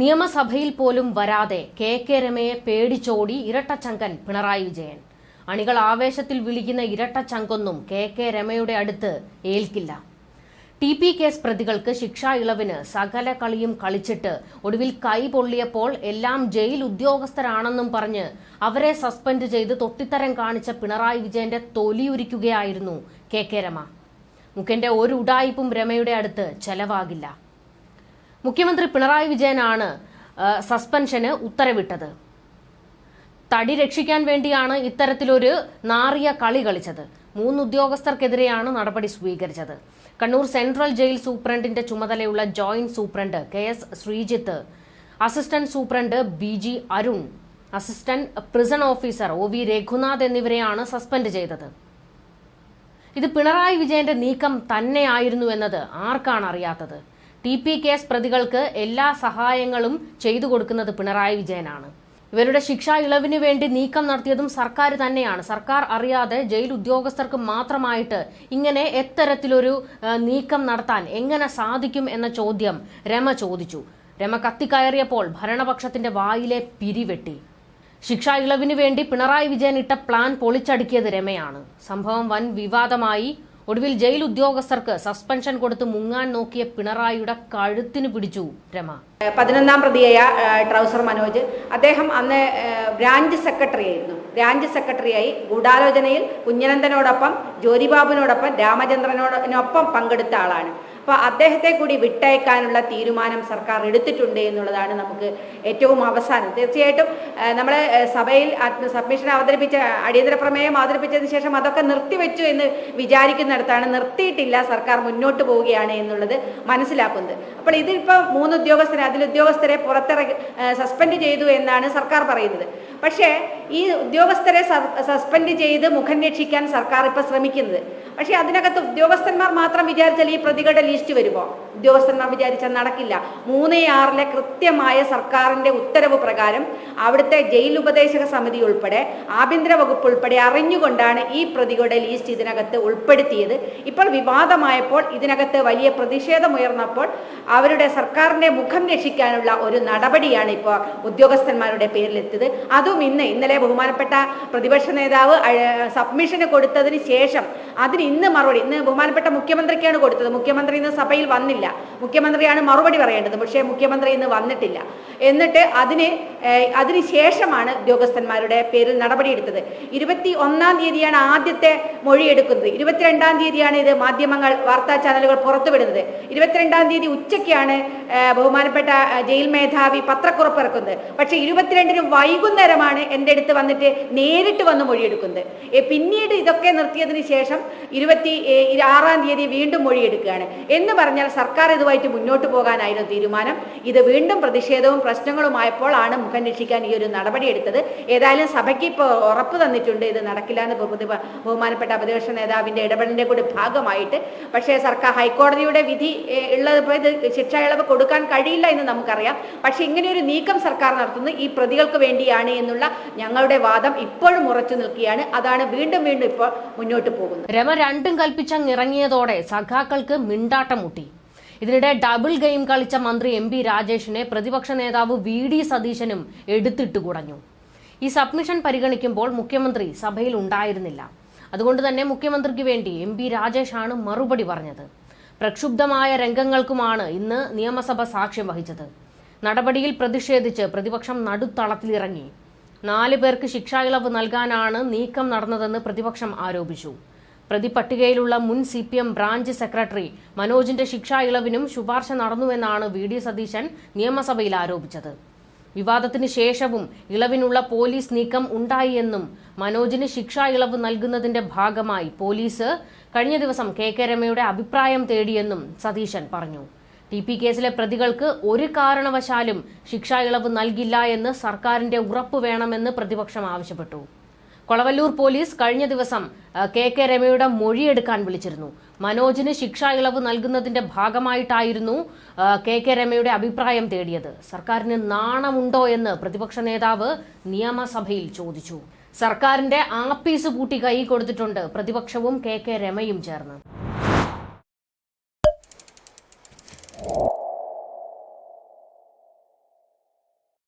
നിയമസഭയിൽ പോലും വരാതെ കെ കെ രമയെ പേടിച്ചോടി ഇരട്ടച്ചങ്കൻ പിണറായി വിജയൻ. അണികൾ ആവേശത്തിൽ വിളിക്കുന്ന ഇരട്ടച്ചങ്കൊന്നും കെ കെ രമയുടെ അടുത്ത് ഏൽക്കില്ല. ടി പി കേസ് പ്രതികൾക്ക് ശിക്ഷാ ഇളവിന് സകല കളിയും കളിച്ചിട്ട് ഒടുവിൽ കൈ പൊള്ളിയപ്പോൾ എല്ലാം ജയിൽ ഉദ്യോഗസ്ഥരാണെന്നും പറഞ്ഞ് അവരെ സസ്പെൻഡ് ചെയ്ത് തൊട്ടിത്തരം കാണിച്ച പിണറായി വിജയന്റെ തൊലിയുരിക്കുകയായിരുന്നു കെ കെ രമ. മുഖന്റെ ഒരു ഉടായിപ്പും രമയുടെ അടുത്ത് ചെലവാകില്ല. മുഖ്യമന്ത്രി പിണറായി വിജയനാണ് സസ്പെൻഷന് ഉത്തരവിട്ടത്. തടി രക്ഷിക്കാൻ വേണ്ടിയാണ് ഇത്തരത്തിലൊരു നാറിയ കളി കളിച്ചത്. മൂന്ന് ഉദ്യോഗസ്ഥർക്കെതിരെയാണ് നടപടി സ്വീകരിച്ചത്. കണ്ണൂർ സെൻട്രൽ ജയിൽ സൂപ്രണ്ടിന്റെ ചുമതലയുള്ള joint superintendent K S Sreejith assistant superintendent B G Arun assistant prison officer O V Raghunath എന്നിവരെയാണ് സസ്പെൻഡ് ചെയ്തത്. ഇത് പിണറായി വിജയന്റെ നീക്കം തന്നെയായിരുന്നു എന്നത് ആർക്കാണ് അറിയാത്തത്? ടി പി കേസ് പ്രതികൾക്ക് എല്ലാ സഹായങ്ങളും ചെയ്തു കൊടുക്കുന്നത് പിണറായി വിജയനാണ്. ഇവരുടെ ശിക്ഷാ ഇളവിന് വേണ്ടി നീക്കം നടത്തിയതും സർക്കാർ തന്നെയാണ്. സർക്കാർ അറിയാതെ ജയിൽ ഉദ്യോഗസ്ഥർക്ക് മാത്രമായിട്ട് ഇങ്ങനെ എത്തരത്തിലൊരു നീക്കം നടത്താൻ എങ്ങനെ സാധിക്കും എന്ന ചോദ്യം രമ ചോദിച്ചു. രമ കത്തിക്കയറിയപ്പോൾ ഭരണപക്ഷത്തിന്റെ വായിലെ പിരിവെട്ടി. ശിക്ഷാ ഇളവിന് വേണ്ടി പിണറായി വിജയൻ ഇട്ട പ്ലാൻ പൊളിച്ചടുക്കിയത് രമയാണ്. സംഭവം വൻ വിവാദമായി ഒടുവിൽ ജയിൽ ഉദ്യോഗസ്ഥർക്ക് സസ്പെൻഷൻ കൊടുത്ത് മുങ്ങാൻ നോക്കിയ പിണറായിയുടെ കഴുത്തിന് പിടിച്ചു രമ. പതിനൊന്നാം പ്രതിയായ ട്രൗസർ മനോജ്. അദ്ദേഹം അന്ന് ബ്രാഞ്ച് സെക്രട്ടറി ആയിരുന്നു. ബ്രാഞ്ച് സെക്രട്ടറിയായി ഗൂഢാലോചനയിൽ കുഞ്ഞനന്ദനോടൊപ്പം ജ്യോതിബാബുവിനോടൊപ്പം രാമചന്ദ്രനോടൊപ്പം പങ്കെടുത്ത ആളാണ്. അപ്പോൾ അദ്ദേഹത്തെ കൂടി വിട്ടയക്കാനുള്ള തീരുമാനം സർക്കാർ എടുത്തിട്ടുണ്ട് എന്നുള്ളതാണ് നമുക്ക് ഏറ്റവും അവസാനം. തീർച്ചയായിട്ടും നമ്മളെ സഭയിൽ സബ്മിഷൻ അവതരിപ്പിച്ച അടിയന്തര പ്രമേയം അവതരിപ്പിച്ചതിന് ശേഷം അതൊക്കെ നിർത്തിവെച്ചു എന്ന് വിചാരിക്കുന്നിടത്താണ് നിർത്തിയിട്ടില്ല സർക്കാർ മുന്നോട്ട് പോവുകയാണ് എന്നുള്ളത് മനസ്സിലാക്കുന്നത്. അപ്പോൾ ഇതിപ്പോൾ മൂന്ന് ഉദ്യോഗസ്ഥരെ അതിൽ ഉദ്യോഗസ്ഥരെ പുറത്തിറക്കി സസ്പെൻഡ് ചെയ്തു എന്നാണ് സർക്കാർ പറയുന്നത്. പക്ഷേ ഈ ഉദ്യോഗസ്ഥരെ സസ്പെൻഡ് ചെയ്ത് മുഖം രക്ഷിക്കാൻ സർക്കാർ ഇപ്പോൾ ശ്രമിക്കുന്നത്. പക്ഷേ അതിനകത്ത് ഉദ്യോഗസ്ഥന്മാർ മാത്രം വിചാരിച്ചാൽ ഈ പ്രതികളുടെ ലിസ്റ്റ് വരുമോ? ഉദ്യോഗസ്ഥന്മാർ വിചാരിച്ചാൽ നടക്കില്ല. മൂന്ന് ആറിലെ കൃത്യമായ സർക്കാരിന്റെ ഉത്തരവ് പ്രകാരം അവിടുത്തെ ജയിൽ ഉപദേശക സമിതി ഉൾപ്പെടെ ആഭ്യന്തര വകുപ്പ് ഉൾപ്പെടെ അറിഞ്ഞുകൊണ്ടാണ് ഈ പ്രതികളുടെ ലിസ്റ്റ് ഇതിനകത്ത് ഉൾപ്പെടുത്തിയത്. ഇപ്പോൾ വിവാദമായപ്പോൾ ഇതിനകത്ത് വലിയ പ്രതിഷേധമുയർന്നപ്പോൾ അവരുടെ സർക്കാരിന്റെ മുഖം രക്ഷിക്കാനുള്ള ഒരു നടപടിയാണ് ഇപ്പോൾ ഉദ്യോഗസ്ഥന്മാരുടെ പേരിലെത്തിയത്. അതും ഇന്ന് ഇന്നലെ ബഹുമാനപ്പെട്ട പ്രതിപക്ഷ നേതാവ് സബ്മിഷന് കൊടുത്തതിന് ശേഷം അതിന് ഇന്ന് മറുപടി ഇന്ന് ബഹുമാനപ്പെട്ട മുഖ്യമന്ത്രിക്കാണ് കൊടുത്തത്. മുഖ്യമന്ത്രി ഇന്ന് സഭയിൽ വന്നില്ല. മുഖ്യമന്ത്രിയാണ് മറുപടി പറയേണ്ടത്. പക്ഷേ മുഖ്യമന്ത്രി ഇന്ന് വന്നിട്ടില്ല. എന്നിട്ട് അതിന് അതിനുശേഷമാണ് ശേഷമാണ് ഉദ്യോഗസ്ഥന്മാരുടെ പേരിൽ നടപടിയെടുത്തത്. ഇരുപത്തി ഒന്നാം തീയതിയാണ് ആദ്യത്തെ മൊഴിയെടുക്കുന്നത്. ഇരുപത്തിരണ്ടാം തീയതിയാണ് ഇത് മാധ്യമങ്ങൾ വാർത്താ ചാനലുകൾ പുറത്തുവിടുന്നത്. ഇരുപത്തിരണ്ടാം തീയതി ഉച്ചയ്ക്കാണ് ബഹുമാനപ്പെട്ട ജയിൽ മേധാവി പത്രക്കുറപ്പ് ഇറക്കുന്നത് പക്ഷേ ഇരുപത്തിരണ്ടിന് വൈകുന്നേരമാണ് എന്റെ അടുത്ത് വന്നിട്ട് നേരിട്ട് വന്ന് മൊഴിയെടുക്കുന്നത്. പിന്നീട് ഇതൊക്കെ നിർത്തിയതിന് ശേഷം ഇരുപത്തി ആറാം തീയതി വീണ്ടും മൊഴിയെടുക്കുകയാണ്. എന്ന് പറഞ്ഞാൽ സർക്കാർ ഇതുമായിട്ട് മുന്നോട്ട് പോകാനായിരുന്നു തീരുമാനം. ഇത് വീണ്ടും പ്രതിഷേധവും പ്രശ്നങ്ങളുമായപ്പോൾ ആണ് മുഖം രക്ഷിക്കാൻ ഈ ഒരു നടപടി എടുത്തത്. ഏതായാലും സഭയ്ക്ക് ഇപ്പോൾ ഉറപ്പ് തന്നിട്ടുണ്ട് ഇത് നടക്കില്ല എന്ന് ബഹു- ബഹുമാനപ്പെട്ട പ്രതിപക്ഷ നേതാവിന്റെ ഇടപെടലിന്റെ കൂടി ഭാഗമായിട്ട്. പക്ഷേ സർക്കാർ ഹൈക്കോടതിയുടെ വിധി ഉള്ളത് ശിക്ഷാ ഇളവ് കൊടുക്കാൻ കഴിയില്ല എന്ന് നമുക്കറിയാം. പക്ഷേ ഇങ്ങനെയൊരു നീക്കം സർക്കാർ നടത്തുന്നത് ഈ പ്രതികൾക്ക് വേണ്ടിയാണ് എന്നുള്ള ഞങ്ങളുടെ വാദം ഇപ്പോഴും ഉറച്ചു നിൽക്കുകയാണ്. അതാണ് വീണ്ടും വീണ്ടും ഇപ്പോൾ മുന്നോട്ട് പോകുന്നത്. രണ്ടും കൽപ്പിച്ചങ്ങിറങ്ങിയതോടെ സഖാക്കൾക്ക് മിണ്ടാട്ടം മുട്ടി ഇതിനിടെ ഡബിൾ ഗെയിം കളിച്ച മന്ത്രി എം പി രാജേഷിനെ പ്രതിപക്ഷ നേതാവ് വി ഡി സതീശനും എടുത്തിട്ട് കുടഞ്ഞു. ഈ സബ്മിഷൻ പരിഗണിക്കുമ്പോൾ മുഖ്യമന്ത്രി സഭയിൽ ഉണ്ടായിരുന്നില്ല. അതുകൊണ്ട് തന്നെ മുഖ്യമന്ത്രിക്ക് വേണ്ടി എം പി രാജേഷാണ് മറുപടി പറഞ്ഞത്. പ്രക്ഷുബ്ധമായ രംഗങ്ങൾക്കുമാണ് ഇന്ന് നിയമസഭ സാക്ഷ്യം വഹിച്ചത്. നടപടിയിൽ പ്രതിഷേധിച്ച് പ്രതിപക്ഷം നടുത്തളത്തിലിറങ്ങി. നാല് പേർക്ക് ശിക്ഷാ ഇളവ് നൽകാനാണ് നീക്കം നടന്നതെന്ന് പ്രതിപക്ഷം ആരോപിച്ചു. പ്രതിപട്ടികയിലുള്ള മുൻ C P M branch secretary മനോജിന്റെ ശിക്ഷാ ഇളവിനും ശുപാർശ നടന്നുവെന്നാണ് വി ഡി സതീശൻ നിയമസഭയിൽ ആരോപിച്ചത്. വിവാദത്തിന് ശേഷവും ഇളവിനുള്ള പോലീസ് നീക്കം ഉണ്ടായി എന്നും മനോജിന് ശിക്ഷാ ഇളവ് നൽകുന്നതിന്റെ ഭാഗമായി പോലീസ് കഴിഞ്ഞ ദിവസം കെ കെ രമയുടെ അഭിപ്രായം തേടിയെന്നും സതീശൻ പറഞ്ഞു. ടി പി കേസിലെ പ്രതികൾക്ക് ഒരു കാരണവശാലും ശിക്ഷാ ഇളവ് നൽകില്ല എന്ന് സർക്കാരിന്റെ ഉറപ്പ് വേണമെന്ന് പ്രതിപക്ഷം ആവശ്യപ്പെട്ടു. കൊളവല്ലൂർ പോലീസ് കഴിഞ്ഞ ദിവസം കെ കെ രമയുടെ മൊഴിയെടുക്കാൻ വിളിച്ചിരുന്നു. മനോജിന് ശിക്ഷാ ഇളവ് നൽകുന്നതിന്റെ ഭാഗമായിട്ടായിരുന്നു കെ കെ രമയുടെ അഭിപ്രായം തേടിയത്. സർക്കാരിന് നാണമുണ്ടോ എന്ന് പ്രതിപക്ഷ നേതാവ് നിയമസഭയിൽ ചോദിച്ചു. സർക്കാരിന്റെ ആപ്പീസ് പൂട്ടി കൈ കൊടുത്തിട്ടുണ്ട് പ്രതിപക്ഷവും കെ കെ രമയും ചേർന്ന്.